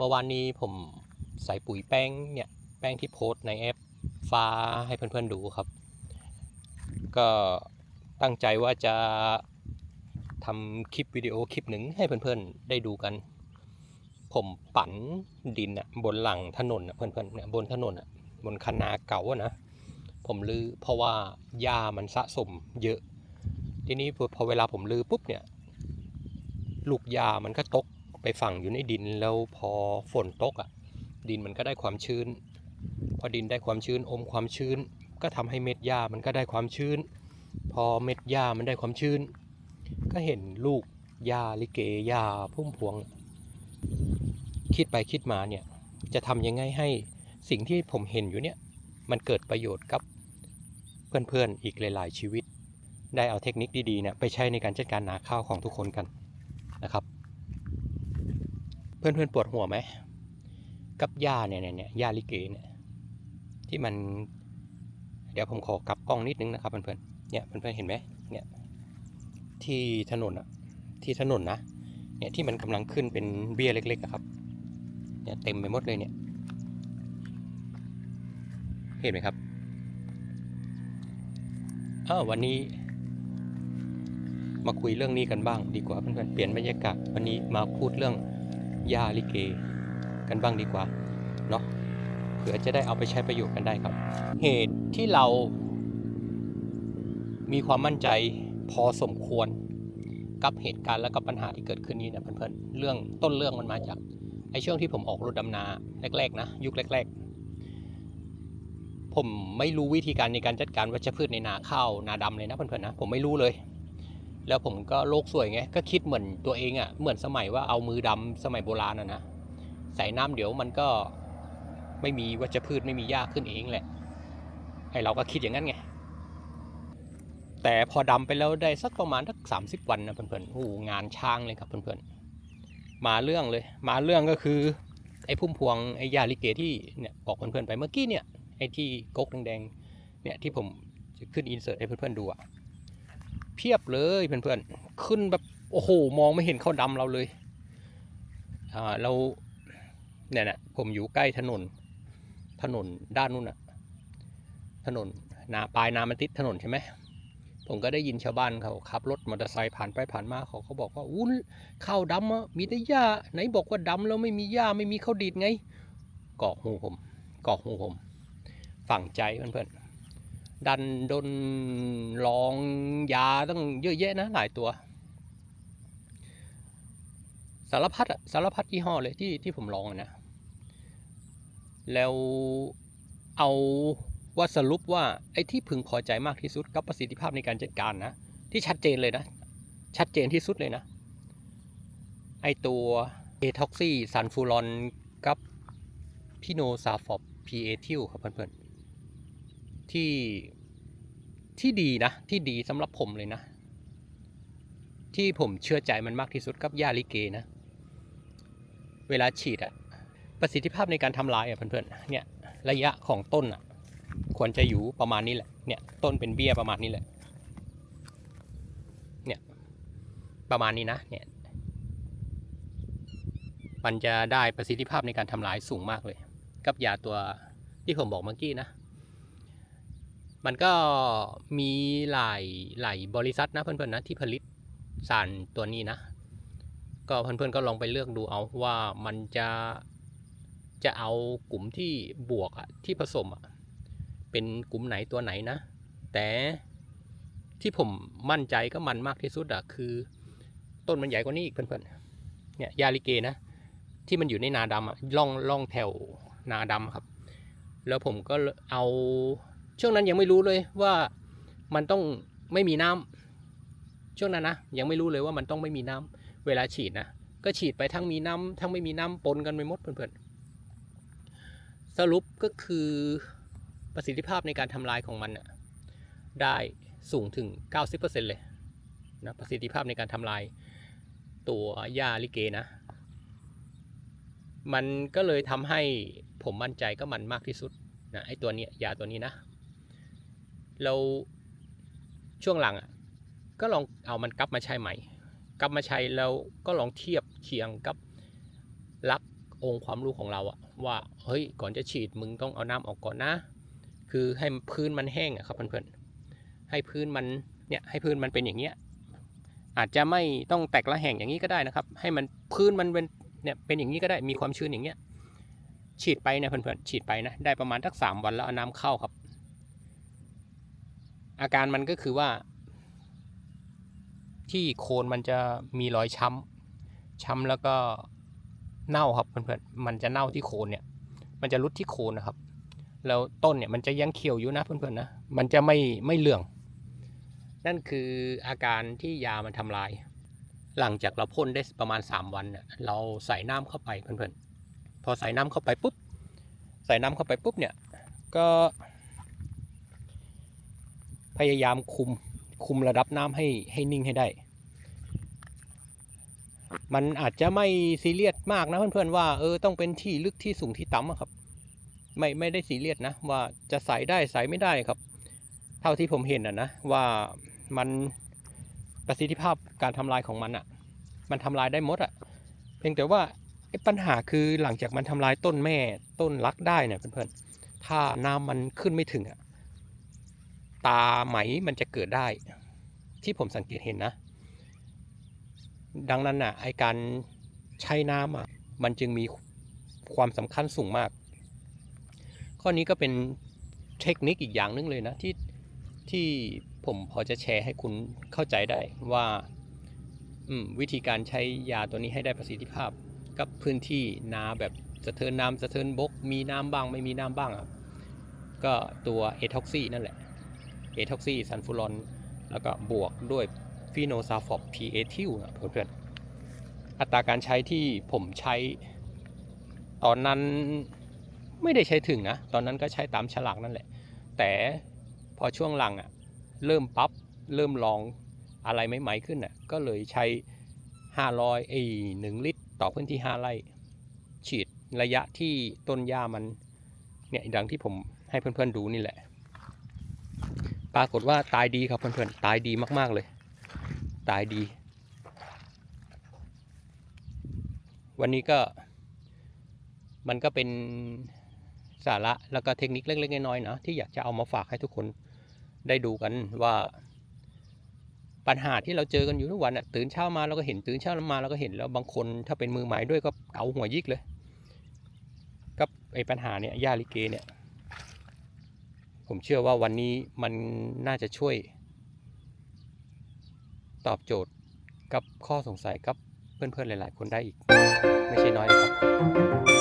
เมื่อวานนี้ผมใส่ปุ๋ยแป้งเนี่ยแป้งที่โพสในแอปฟ้าให้เพื่อนๆดูครับ ก็ตั้งใจว่าจะทำคลิปวิดีโอคลิปหนึ่งให้เพื่อนๆได้ดูกัน ผมปั่นดินอะบนหลังถนนอะเพื่อนๆเนี่ยบนถนนอะบนคันนาเก่าอะนะผมลือเพราะว่าหญ้ามันสะสมเยอะ ทีนี้พอพอเวลาผมลือปุ๊บเนี่ย ลูกหญ้ามันก็ตก ไปฝังอยู่ในดินแล้วพอฝนตกอะ ดินมันก็ได้ความชื้น พอดินได้ความชื้นอมความชื้น ก็ทำให้เม็ดหญ้ามันก็ได้ความชื้น พอเม็ดหญ้ามันได้ความชื้น ก็เห็นลูกหญ้าลิเกหญ้าพุ่มพวง คิดไปคิดมาเนี่ยจะทำยังไงให้สิ่งที่ผมเห็นอยู่เนี่ยมันเกิดประโยชน์กับเพื่อนๆอีกหลายๆชีวิต ได้เอาเทคนิคดีๆเนี่ยไปใช้ในการจัดการนาข้าวของทุกคนกันนะครับ เพื่อนๆปวดหัวไหมกับหญ้าเนี่ยเนี่ยเนี่ยหญ้าลิเกเนี่ยที่มัน เดี๋ยวผมขอกลับกล้องนิดนึงนะครับเพื่อนๆเนี่ยเพื่อนๆเห็นไหมเนี่ยที่ถนนอะที่ถนนนะเนี่ยที่มันกำลังขึ้นเป็นเบี้ยเล็กๆอะครับเนี่ยเต็มไปหมดเลยเนี่ย เห็นไหมครับอ้าววันนี้มาคุยเรื่องนี้กันบ้างดีกว่าเพื่อนๆเปลี่ยนบรรยากาศวันนี้มาพูดเรื่อง ยาลิเกกันบ้างดีกว่าเนาะเผื่อจะได้เอาไปใช้ประโยชน์กันได้ครับ เหตุที่เรา มีความมั่นใจพอสมควรกับเหตุการณ์และกับปัญหาที่เกิดขึ้นนี้นะเพื่อนๆเรื่องต้นเรื่องมันมาจากไอ้ช่วงที่ผมออกรถดำนาแรกๆนะ ยุคแรก ๆ ผมไม่รู้วิธีการในการจัดการวัชพืชในนาข้าวนาดำเลยนะเพื่อนๆนะผมไม่รู้เลย แล้วผมก็โลกสวยไงก็คิดเหมือนตัวเองอะ่ะเหมือนสมัยว่าเอามือดำสมัยโบราณอะนะใส่น้ำเดี๋ยวมันก็ไม่มีวัชพืชไม่มีหญ้าขึ้นเองแหละไอเราก็คิดอย่างนั้นไงแต่พอดำไปแล้วได้สักประมาณสักสามสิบวันนะเพื่อนๆโอ้โหงานช่างเลยครับเพื่อนๆมาเรื่องเลย มาเรื่องก็คือไอ้พุ่มพวงไอ้ยาลิเกที่เนี่ยบอกเพื่อนๆไปเมื่อกี้เนี่ยไอ้ที่ก๊กแดงๆเนี่ยที่ผมจะขึ้นอินเสิร์ตให้เพื่อนๆดูอะ เพียบเลยเพื่อนๆขึ้นแบบโอ้โหมองไม่เห็นเขาวดำเราเลยอ่าเราเนี่ยนะผมอยู่ใกล้ถนน ถนนด้านนู้นอะถนนนาปลายนามันติดถนนใช่ไหมผมก็ได้ยินชาวบ้านเขาขับรถมอเตอร์ไซค์ผ่านไปผ่านมาเขาเขาบอกว่าอู้ข้าวดำอะมีแต่หญ้าไหนบอกว่าดำแล้วไม่มีหญ้าไม่มีข้าวดีดไงกอกหูผมกอกหูผม ฝังใจเพื่อนๆ ดันดนลองยาตั้งเยอะแยะนะหลายตัว สารพัดสารพัดยี่ห้อเลยที่ที่ผมลองนะ แล้วเอาว่าสรุปว่าไอ้ที่พึงพอใจมากที่สุดกับประสิทธิภาพในการจัดการนะ ที่ชัดเจนเลยนะ ชัดเจนที่สุดเลยนะ ไอตัวเอท็อกซี่ซันฟูรอนกับพิโนซาฟอบพีเอทิลครับเพื่อน ที่ที่ดีนะ ที่ดีสำหรับผมเลยนะ ที่ผมเชื่อใจมันมากที่สุดกับยาลิเกนะ เวลาฉีดอะประสิทธิภาพในการทำลายอะเพื่อนๆเนี่ยระยะของต้นอะควรจะอยู่ประมาณนี้แหละเนี่ยต้นเป็นเบี้ยประมาณนี้แหละเนี่ยประมาณนี้นะเนี่ยมันจะได้ประสิทธิภาพในการทำลายสูงมากเลย กับยาตัวที่ผมบอกเมื่อกี้นะ มันก็มีหลายหลายบริษัทนะเพื่อนๆนะที่ผลิตสารตัวนี้นะ ก็เพื่อนๆก็ลองไปเลือกดูเอาว่ามันจะจะเอากลุ่มที่บวกอะที่ผสมอะเป็นกลุ่มไหนตัวไหนนะ แต่ที่ผมมั่นใจก็มันมากที่สุดอะคือต้นมันใหญ่กว่านี้อีกเพื่อนๆเนี่ยยาลิเกนะ ที่มันอยู่ในนาดำอะล่องล่องแถวนาดำครับ แล้วผมก็เอา ช่วงนั้นยังไม่รู้เลยว่ามันต้องไม่มีน้ำช่วงนั้นนะยังไม่รู้เลยว่ามันต้องไม่มีน้ำเวลาฉีดนะก็ฉีดไปทั้งมีน้ำทั้งไม่มีน้ำปนกันไปหมดเพื่อนๆสรุปก็คือประสิทธิภาพในการทำลายของมันนะได้สูงถึง 90%เลยนะประสิทธิภาพในการทำลายตัวหญ้าลิเกนะ มันก็เลยทำให้ผมมั่นใจก็มันมากที่สุดนะไอตัวเนี้ยยาตัวนี้นะ เราช่วงหลังอะก็ลองเอามันกลับมาใช้ใหม่ กลับมาใช้แล้วก็ลองเทียบเคียงกับลักองค์ความรู้ของเราอะว่าเฮ้ยก่อนจะฉีดมึงต้องเอาน้ำออกก่อนนะ คือให้พื้นมันแห้งอะครับเพื่อนๆให้พื้นมันเนี่ยให้พื้นมันเป็นอย่างเงี้ยอาจจะไม่ต้องแตกละแห่งอย่างนี้ก็ได้นะครับ ให้มันพื้นมันเป็นเนี่ยเป็นอย่างนี้ก็ได้มีความชื้นอย่างเงี้ยฉีดไปเนี่ยเพื่อนๆฉีดไปนะได้ประมาณทักสามวันแล้วเอาน้ำเข้าครับ อาการมันก็คือว่า ที่โคนมันจะมีรอยช้ำช้ำแล้วก็เน่าครับเพื่อนๆมันจะเน่าที่โคนเนี่ย มันจะรุดที่โคนนะครับ แล้วต้นเนี่ยมันจะยังเขียวอยู่นะเพื่อนๆนะมันจะไม่ไม่เหลือง นั่นคืออาการที่ยามันทำลาย หลังจากเราพ่นได้ประมาณ 3 วันเนี่ยเราใส่น้ำเข้าไปเพื่อนๆพอใส่น้ำเข้าไปปุ๊บใส่น้ำเข้าไปปุ๊บเนี่ยก็ พยายามคุมคุมระดับน้ำให้ให้นิ่งให้ได้ มันอาจจะไม่ซีเรียสมากนะเพื่อนๆว่าเออต้องเป็นที่ลึกที่สูงที่ต่ำอะครับ ไม่ไม่ได้ซีเรียสนะ ว่าจะใส่ได้ใส่ไม่ได้ครับ เท่าที่ผมเห็นอะนะว่ามันประสิทธิภาพการทำลายของมันอะ มันทำลายได้หมดอะ เพียงแต่ว่าปัญหาคือหลังจากมันทำลายต้นแม่ต้นรักได้เนี่ยเพื่อนๆถ้าน้ำมันขึ้นไม่ถึงอะ ตาไหมมันจะเกิดได้ ที่ผมสังเกตเห็นนะ ดังนั้นน่ะไอการใช้น้ำอะมันจึงมีความสำคัญสูงมาก ข้อนี้ก็เป็นเทคนิคอีกอย่างหนึงเลยนะที่ที่ผมพอจะแชร์ให้คุณเข้าใจได้ว่าวิธีการใช้ยาตัวนี้ให้ได้ประสิทธิภาพ กับพื้นที่นาแบบสะเทินน้ำสะเทินบก มีน้ำบ้างไม่มีน้ำบ้างอะก็ตัวเอท็อกซี่นั่นแหละ เอท็อกซี่ซันฟูรอน แล้วก็บวกด้วยฟีโนซาฟอบพีเอทิลนะเพื่อนๆอัตราการใช้ที่ผมใช้ ตอนนั้นไม่ได้ใช้ถึงนะ ตอนนั้นก็ใช้ตามฉลากนั่นแหละ แต่พอช่วงหลังอะเริ่มปั๊บเริ่มลองอะไรใหม่ๆขึ้นอะก็เลยใช้ 500ไอ้หนึ่งลิตร ต่อพื้นที่ 5 ไร่ ฉีดระยะที่ต้นหญ้ามันเนี่ยดังที่ผมให้เพื่อนๆดูนี่แหละ ปรากฏว่าตายดีครับเพื่อนๆ ตายดีมากๆเลย ตายดี วันนี้ก็มันก็เป็นสาระแล้วก็เทคนิคเล็กๆน้อยๆนะที่อยากจะเอามาฝากให้ทุกคนได้ดูกันว่า ปัญหาที่เราเจอกันอยู่ทุกวันน่ะตื่นเช้ามาเราก็เห็นตื่นเช้ามาเราก็เห็นแล้วบางคนถ้าเป็นมือใหม่ด้วยก็เกาหัวยิกเลย กับไอ้ปัญหาเนี่ยยาลิเกเนี่ย ผมเชื่อว่าวันนี้มันน่าจะช่วย ตอบโจทย์กับข้อสงสัยกับเพื่อนๆหลาย ๆ คนได้อีก ไม่ใช่น้อยเลยครับ